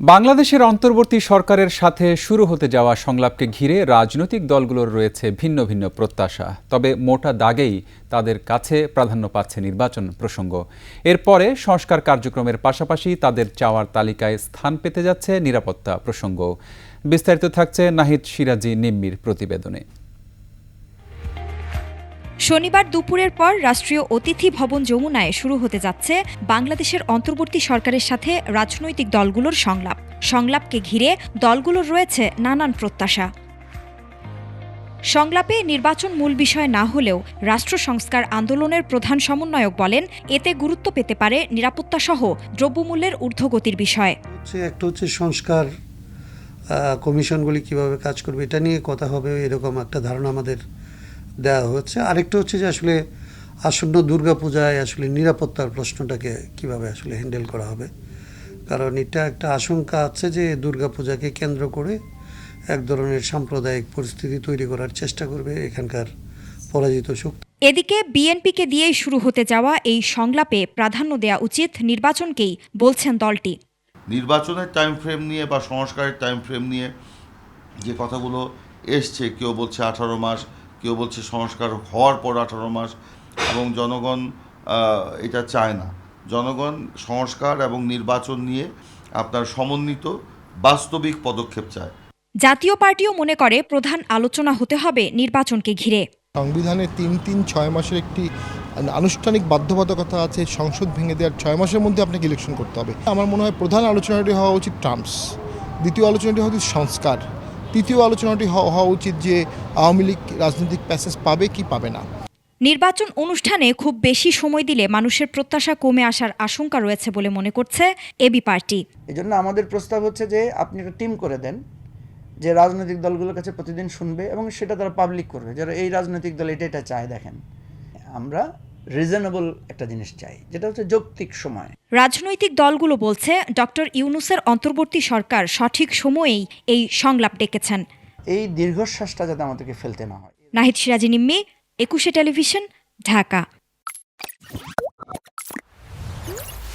বাংলাদেশের অন্তর্বর্তী সরকারের সাথে শুরু হতে যাওয়া সংলাপকে ঘিরে রাজনৈতিক দলগুলোর রয়েছে ভিন্ন ভিন্ন প্রত্যাশা। তবে মোটা দাগেই তাদের কাছে প্রাধান্য পাচ্ছে নির্বাচন প্রসঙ্গ। এরপরে সংস্কার কার্যক্রমের পাশাপাশি তাদের চাওয়ার তালিকায় স্থান পেতে যাচ্ছে নিরাপত্তা প্রসঙ্গ। বিস্তারিত থাকছে নাহিদ সিরাজি নিম্মির প্রতিবেদনে। শনিবার দুপুরের পর রাষ্ট্রীয় অতিথি ভবন যমুনায় শুরু হতে যাচ্ছে বাংলাদেশের অন্তর্বর্তী সরকারের সাথে রাজনৈতিক দলগুলোর সংলাপ। সংলাপকে ঘিরে দলগুলোর রয়েছে নানান প্রত্যাশা। সংলাপে নির্বাচন মূল বিষয় না হলেও রাষ্ট্র সংস্কার আন্দোলনের প্রধান সমন্বয়ক বলেন, এতে গুরুত্ব পেতে পারে নিরাপত্তা সহ দ্রব্যমূল্যের ঊর্ধ্বগতির বিষয়। একটা হচ্ছে সংস্কার কমিশনগুলি কীভাবে কাজ করবে, এটা নিয়ে কথা হবে, এরকম একটা ধারণা আমাদের দেওয়া হচ্ছে। আরেকটা হচ্ছে যে আসলে আসন্ন দুর্গাপূজায় আসলে নিরাপত্তার প্রশ্নটাকে কীভাবে আসলে হ্যান্ডেল করা হবে? কারণ এটা একটা আশঙ্কা আছে যে দুর্গাপূজাকে কেন্দ্র করে এক ধরনের সাম্প্রদায়িক পরিস্থিতি তৈরি করার চেষ্টা করবে এখানকার পরাজিত শক্তি। এদিকে বিএনপিকে দিয়েই শুরু হতে যাওয়া এই সংলাপে প্রাধান্য দেওয়া উচিত নির্বাচনকেই বলছেন দলটি। নির্বাচনের টাইম ফ্রেম নিয়ে বা সংস্কারের টাইম ফ্রেম নিয়ে যে কথাগুলো এসছে কেউ বলছে আঠারো মাস কেউ বলছে সংস্কার হওয়ার পর আঠারো মাস এবং জনগণ এটা চায় না। জনগণ সংস্কার এবং নির্বাচন নিয়ে আপনার সমন্বিত বাস্তবিক পদক্ষেপ চায়। জাতীয় পার্টিও মনে করে প্রধান আলোচনা হতে হবে নির্বাচনকে ঘিরে। সংবিধানে তিন তিন ছয় মাসের একটি আনুষ্ঠানিক বাধ্যবাধকতা আছে সংসদ ভেঙে দেওয়ার ছয় মাসের মধ্যে আপনাকে ইলেকশন করতে হবে। আমার মনে হয় প্রধান আলোচনাটি হওয়া উচিত টার্মস দ্বিতীয় আলোচনাটি হওয়া উচিত সংস্কার। তৃতীয় আলোচনাটি হওয়া হওয়া উচিত যে আওয়ামী লীগ রাজনৈতিক প্যাসেজ পাবে কি পাবে না। নির্বাচন অনুষ্ঠানে খুব বেশি সময় দিলে মানুষের প্রত্যাশা কমে আসার আশঙ্কা রয়েছে বলে মনে করছে এবি পার্টি। এই জন্য আমাদের প্রস্তাব হচ্ছে যে আপনি একটা টিম করে দেন যে রাজনৈতিক দলগুলোর কাছে প্রতিদিন শুনবে এবং সেটা তারা পাবলিক করবে যারা এই রাজনৈতিক দল এটা এটা চায় দেখেন। আমরা রিজনেবল একটা জিনিস চাই যেটা হচ্ছে যৌক্তিক সময়। রাজনৈতিক দলগুলো বলছে ডক্টর ইউনুসের অন্তর্বর্তী সরকার সঠিক সময়েই এই সংলাপ ডেকেছেন। এই দীর্ঘশ্বাসটা যাতে আমাদেরকে ফেলতে না হয়। নাহিদ সিরাজি নিম্মি একুশে টেলিভিশন ঢাকা।